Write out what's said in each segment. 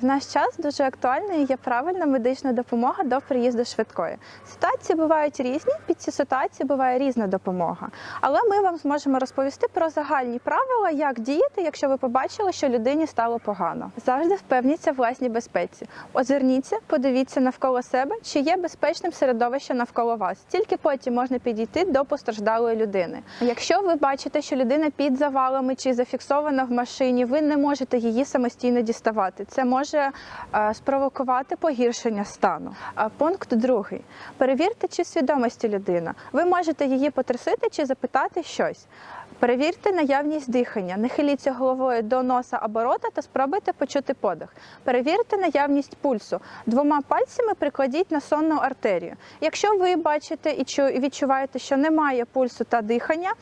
В наш час дуже актуальною є правильна медична допомога до приїзду швидкої. Ситуації бувають різні, під ці ситуації буває різна допомога. Але ми вам зможемо розповісти про загальні правила, як діяти, якщо ви побачили, що людині стало погано. Завжди впевніться в власній безпеці. Озирніться, подивіться навколо себе, чи є безпечним середовище навколо вас. Тільки потім можна підійти до постраждалої людини. Якщо ви бачите, що людина під завалами чи зафіксована в машині, ви не можете її самостійно діставати. Це може е, спровокувати погіршення стану. Пункт другий: перевірте, чи свідомості людина. Ви можете її потрясити чи запитати щось. Перевірте наявність дихання, не хиліться головою до носа або рота та спробуйте почути подих. Перевірте наявність пульсу. Двома пальцями прикладіть на сонну артерію. Якщо ви бачите і відчуваєте, що немає пульсу та дихання,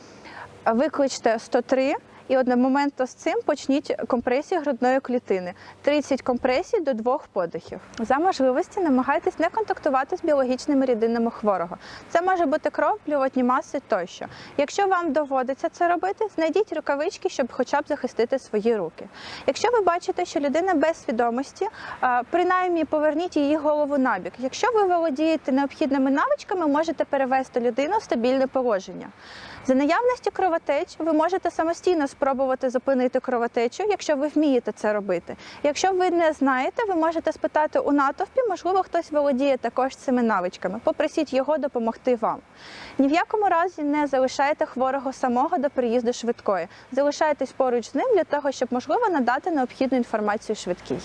викличте 103 і одномоментно з цим почніть компресію грудної клітини. 30 компресій до двох подихів. За можливості намагайтесь не контактувати з біологічними рідинами хворого. Це може бути кров, плювотні маси тощо. Якщо вам доводиться це робити, знайдіть рукавички, щоб хоча б захистити свої руки. Якщо ви бачите, що людина без свідомості, принаймні поверніть її голову набік. Якщо ви володієте необхідними навичками, можете перевести людину в стабільне положення. За наявності кровотеч ви можете самостійно спробувати зупинити кровотечу, якщо ви вмієте це робити. Якщо ви не знаєте, ви можете спитати у натовпі, можливо, хтось володіє також цими навичками. Попросіть його допомогти вам. Ні в якому разі не залишайте хворого самого до приїзду швидкої. Залишайтесь поруч з ним для того, щоб можливо надати необхідну інформацію швидкій.